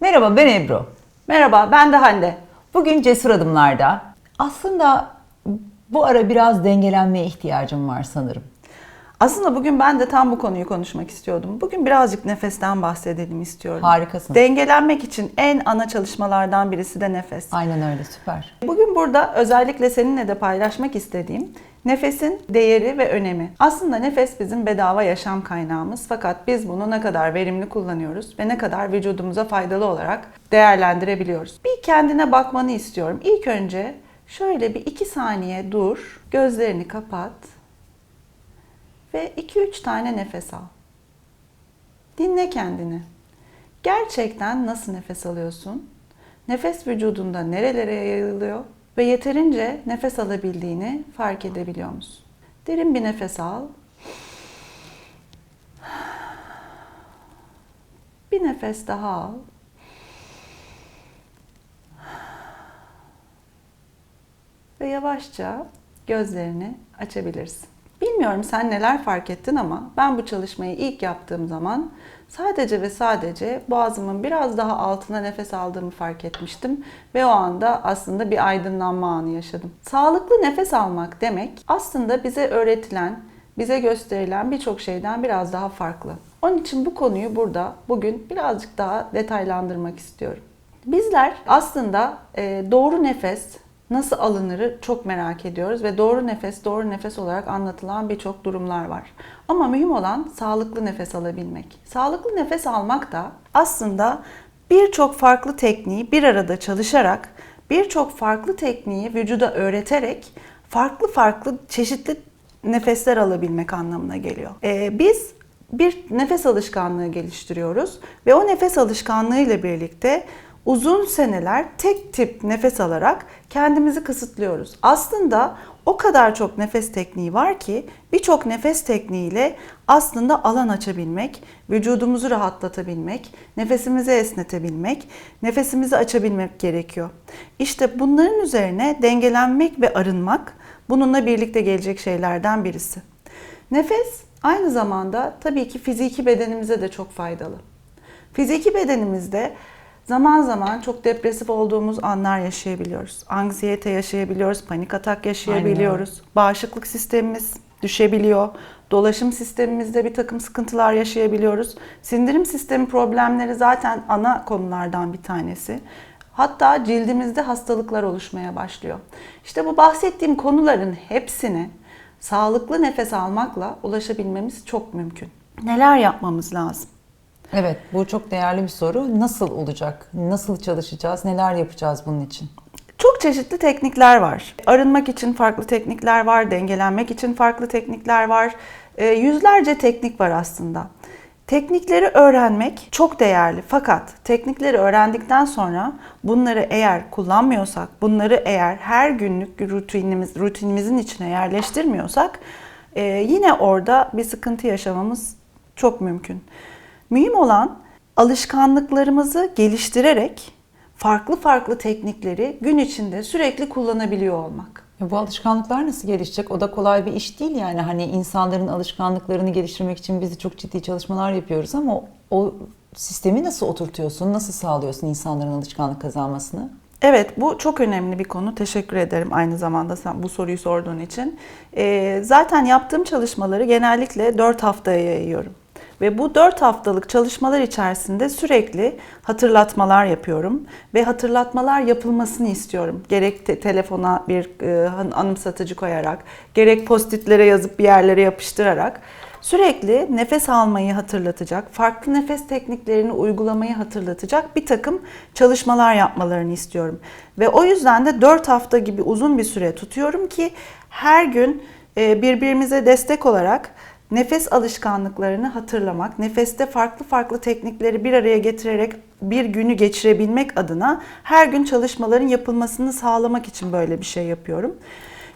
Merhaba ben Ebru. Merhaba, ben de Hande. Bugün cesur adımlarda. Aslında bu ara biraz dengelenmeye ihtiyacım var sanırım. Aslında bugün ben de tam bu konuyu konuşmak istiyordum. Bugün birazcık nefesten bahsedelim istiyorum. Harikasın. Dengelenmek için en ana çalışmalardan birisi de nefes. Aynen öyle süper. Bugün burada özellikle seninle de paylaşmak istediğim nefesin değeri ve önemi. Aslında nefes bizim bedava yaşam kaynağımız fakat biz bunu ne kadar verimli kullanıyoruz ve ne kadar vücudumuza faydalı olarak değerlendirebiliyoruz. Bir kendine bakmanı istiyorum. İlk önce şöyle bir iki saniye dur, gözlerini kapat ve 2-3 tane nefes al. Dinle kendini. Gerçekten nasıl nefes alıyorsun? Nefes vücudunda nerelere yayılıyor ve yeterince nefes alabildiğini fark edebiliyor musun? Derin bir nefes al. Bir nefes daha al. Ve yavaşça gözlerini açabilirsin. Bilmiyorum sen neler fark ettin ama ben bu çalışmayı ilk yaptığım zaman sadece ve sadece boğazımın biraz daha altına nefes aldığımı fark etmiştim ve o anda aslında bir aydınlanma anı yaşadım. Sağlıklı nefes almak demek aslında bize öğretilen, bize gösterilen birçok şeyden biraz daha farklı. Onun için bu konuyu burada bugün birazcık daha detaylandırmak istiyorum. Bizler aslında e, doğru nefes nasıl alınırı çok merak ediyoruz ve doğru nefes doğru nefes olarak anlatılan birçok durumlar var. Ama mühim olan sağlıklı nefes alabilmek. Sağlıklı nefes almak da aslında birçok farklı tekniği bir arada çalışarak, birçok farklı tekniği vücuda öğreterek farklı farklı çeşitli nefesler alabilmek anlamına geliyor. Ee, biz bir nefes alışkanlığı geliştiriyoruz ve o nefes alışkanlığı ile birlikte uzun seneler tek tip nefes alarak kendimizi kısıtlıyoruz. Aslında o kadar çok nefes tekniği var ki birçok nefes tekniğiyle aslında alan açabilmek, vücudumuzu rahatlatabilmek, nefesimizi esnetebilmek, nefesimizi açabilmek gerekiyor. İşte bunların üzerine dengelenmek ve arınmak bununla birlikte gelecek şeylerden birisi. Nefes aynı zamanda tabii ki fiziki bedenimize de çok faydalı. Fiziki bedenimizde zaman zaman çok depresif olduğumuz anlar yaşayabiliyoruz. Anksiyete yaşayabiliyoruz, panik atak yaşayabiliyoruz. Bağışıklık sistemimiz düşebiliyor. Dolaşım sistemimizde bir takım sıkıntılar yaşayabiliyoruz. Sindirim sistemi problemleri zaten ana konulardan bir tanesi. Hatta cildimizde hastalıklar oluşmaya başlıyor. İşte bu bahsettiğim konuların hepsine sağlıklı nefes almakla ulaşabilmemiz çok mümkün. Neler yapmamız lazım? Evet bu çok değerli bir soru. Nasıl olacak? Nasıl çalışacağız? Neler yapacağız bunun için? Çok çeşitli teknikler var. Arınmak için farklı teknikler var, dengelenmek için farklı teknikler var. E, yüzlerce teknik var aslında. Teknikleri öğrenmek çok değerli fakat teknikleri öğrendikten sonra bunları eğer kullanmıyorsak, bunları eğer her günlük rutinimiz, rutinimizin içine yerleştirmiyorsak e, yine orada bir sıkıntı yaşamamız çok mümkün. Mühim olan alışkanlıklarımızı geliştirerek farklı farklı teknikleri gün içinde sürekli kullanabiliyor olmak. Bu alışkanlıklar nasıl gelişecek? O da kolay bir iş değil yani. Hani insanların alışkanlıklarını geliştirmek için biz çok ciddi çalışmalar yapıyoruz ama o, o sistemi nasıl oturtuyorsun? Nasıl sağlıyorsun insanların alışkanlık kazanmasını? Evet bu çok önemli bir konu. Teşekkür ederim aynı zamanda sen bu soruyu sorduğun için. Ee, zaten yaptığım çalışmaları genellikle 4 haftaya yayıyorum. Ve bu 4 haftalık çalışmalar içerisinde sürekli hatırlatmalar yapıyorum ve hatırlatmalar yapılmasını istiyorum. Gerek te- telefona bir e, anımsatıcı koyarak, gerek postitlere yazıp bir yerlere yapıştırarak sürekli nefes almayı hatırlatacak, farklı nefes tekniklerini uygulamayı hatırlatacak bir takım çalışmalar yapmalarını istiyorum. Ve o yüzden de 4 hafta gibi uzun bir süre tutuyorum ki her gün e, birbirimize destek olarak nefes alışkanlıklarını hatırlamak, nefeste farklı farklı teknikleri bir araya getirerek bir günü geçirebilmek adına her gün çalışmaların yapılmasını sağlamak için böyle bir şey yapıyorum.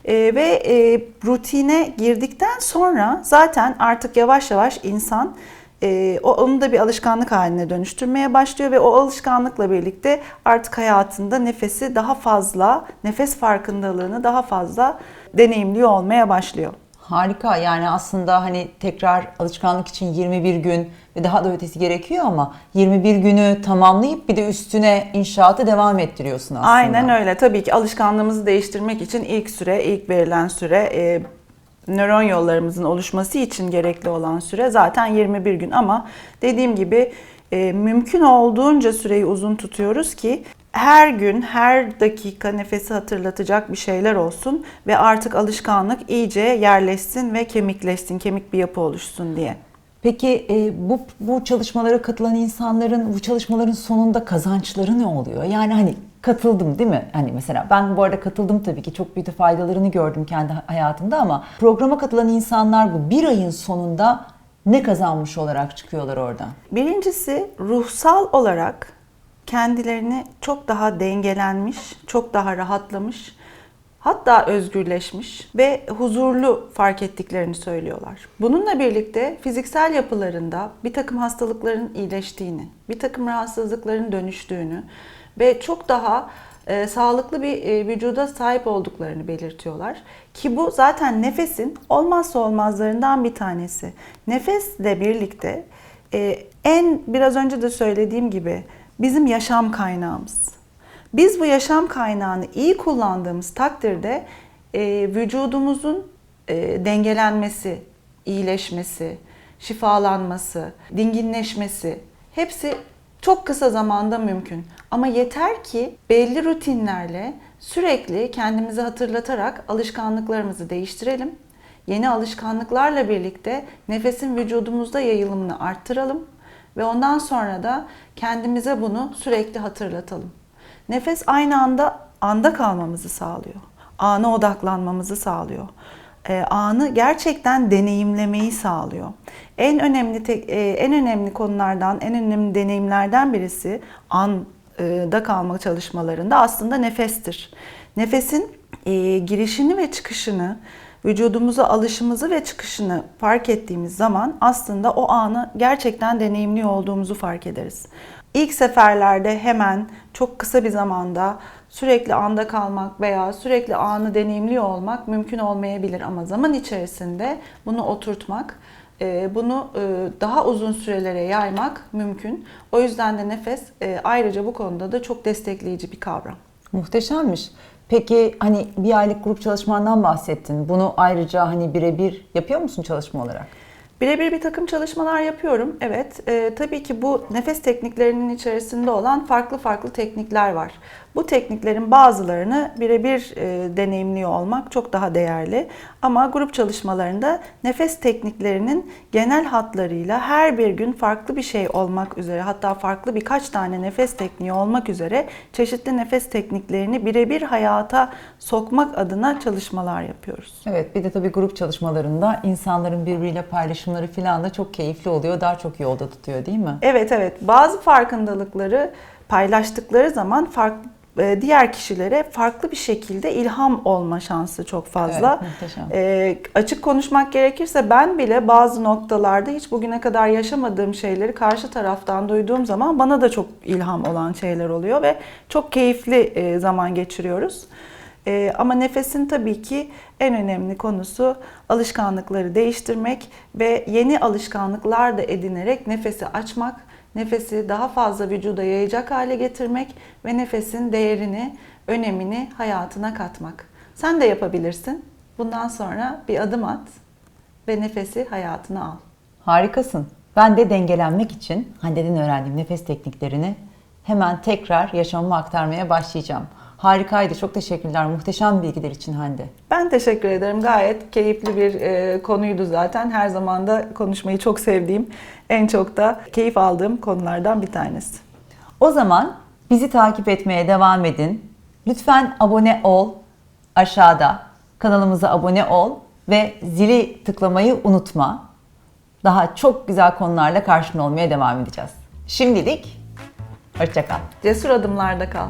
Ee, ve e, rutine girdikten sonra zaten artık yavaş yavaş insan e, onu da bir alışkanlık haline dönüştürmeye başlıyor ve o alışkanlıkla birlikte artık hayatında nefesi daha fazla, nefes farkındalığını daha fazla deneyimliyor olmaya başlıyor. Harika yani aslında hani tekrar alışkanlık için 21 gün ve daha da ötesi gerekiyor ama 21 günü tamamlayıp bir de üstüne inşaatı devam ettiriyorsun aslında. Aynen öyle. Tabii ki alışkanlığımızı değiştirmek için ilk süre, ilk verilen süre e, nöron yollarımızın oluşması için gerekli olan süre zaten 21 gün ama dediğim gibi e, mümkün olduğunca süreyi uzun tutuyoruz ki her gün, her dakika nefesi hatırlatacak bir şeyler olsun ve artık alışkanlık iyice yerleşsin ve kemikleşsin, kemik bir yapı oluşsun diye. Peki e, bu bu çalışmalara katılan insanların bu çalışmaların sonunda kazançları ne oluyor? Yani hani katıldım değil mi? Hani mesela ben bu arada katıldım tabii ki çok büyük faydalarını gördüm kendi hayatımda ama programa katılan insanlar bu bir ayın sonunda ne kazanmış olarak çıkıyorlar oradan? Birincisi ruhsal olarak kendilerini çok daha dengelenmiş, çok daha rahatlamış, hatta özgürleşmiş ve huzurlu fark ettiklerini söylüyorlar. Bununla birlikte fiziksel yapılarında bir takım hastalıkların iyileştiğini, bir takım rahatsızlıkların dönüştüğünü ve çok daha e, sağlıklı bir e, vücuda sahip olduklarını belirtiyorlar. Ki bu zaten nefesin olmazsa olmazlarından bir tanesi. Nefesle birlikte e, en biraz önce de söylediğim gibi bizim yaşam kaynağımız. Biz bu yaşam kaynağını iyi kullandığımız takdirde e, vücudumuzun e, dengelenmesi, iyileşmesi, şifalanması, dinginleşmesi hepsi çok kısa zamanda mümkün. Ama yeter ki belli rutinlerle sürekli kendimizi hatırlatarak alışkanlıklarımızı değiştirelim. Yeni alışkanlıklarla birlikte nefesin vücudumuzda yayılımını arttıralım ve ondan sonra da kendimize bunu sürekli hatırlatalım. Nefes aynı anda anda kalmamızı sağlıyor. Ana odaklanmamızı sağlıyor. E, anı gerçekten deneyimlemeyi sağlıyor. En önemli tek- e, en önemli konulardan, en önemli deneyimlerden birisi anda kalma çalışmalarında aslında nefestir. Nefesin e, girişini ve çıkışını, vücudumuza alışımızı ve çıkışını fark ettiğimiz zaman aslında o anı gerçekten deneyimliyor olduğumuzu fark ederiz. İlk seferlerde hemen çok kısa bir zamanda sürekli anda kalmak veya sürekli anı deneyimliyor olmak mümkün olmayabilir ama zaman içerisinde bunu oturtmak, e, bunu e, daha uzun sürelere yaymak mümkün. O yüzden de nefes e, ayrıca bu konuda da çok destekleyici bir kavram. Muhteşemmiş. Peki hani bir aylık grup çalışmandan bahsettin. Bunu ayrıca hani birebir yapıyor musun çalışma olarak? Birebir bir takım çalışmalar yapıyorum. Evet, e, tabii ki bu nefes tekniklerinin içerisinde olan farklı farklı teknikler var. Bu tekniklerin bazılarını birebir e, deneyimliyor olmak çok daha değerli. Ama grup çalışmalarında nefes tekniklerinin genel hatlarıyla her bir gün farklı bir şey olmak üzere, hatta farklı birkaç tane nefes tekniği olmak üzere çeşitli nefes tekniklerini birebir hayata sokmak adına çalışmalar yapıyoruz. Evet bir de tabii grup çalışmalarında insanların birbiriyle paylaşımları falan da çok keyifli oluyor. Daha çok yolda tutuyor değil mi? Evet evet bazı farkındalıkları paylaştıkları zaman farklı e, diğer kişilere farklı bir şekilde ilham olma şansı çok fazla. Evet, muhteşem. E, açık konuşmak gerekirse ben bile bazı noktalarda hiç bugüne kadar yaşamadığım şeyleri karşı taraftan duyduğum zaman bana da çok ilham olan şeyler oluyor ve çok keyifli e, zaman geçiriyoruz. E, ama nefesin tabii ki en önemli konusu alışkanlıkları değiştirmek ve yeni alışkanlıklar da edinerek nefesi açmak, nefesi daha fazla vücuda yayacak hale getirmek ve nefesin değerini, önemini hayatına katmak. Sen de yapabilirsin. Bundan sonra bir adım at ve nefesi hayatına al. Harikasın. Ben de dengelenmek için Hande'den öğrendiğim nefes tekniklerini hemen tekrar yaşamıma aktarmaya başlayacağım. Harikaydı. Çok teşekkürler. Muhteşem bilgiler için Hande. Ben teşekkür ederim. Gayet keyifli bir e, konuydu zaten. Her zaman da konuşmayı çok sevdiğim, en çok da keyif aldığım konulardan bir tanesi. O zaman bizi takip etmeye devam edin. Lütfen abone ol aşağıda. Kanalımıza abone ol ve zili tıklamayı unutma. Daha çok güzel konularla karşına olmaya devam edeceğiz. Şimdilik hoşça kal. Cesur adımlarda kal.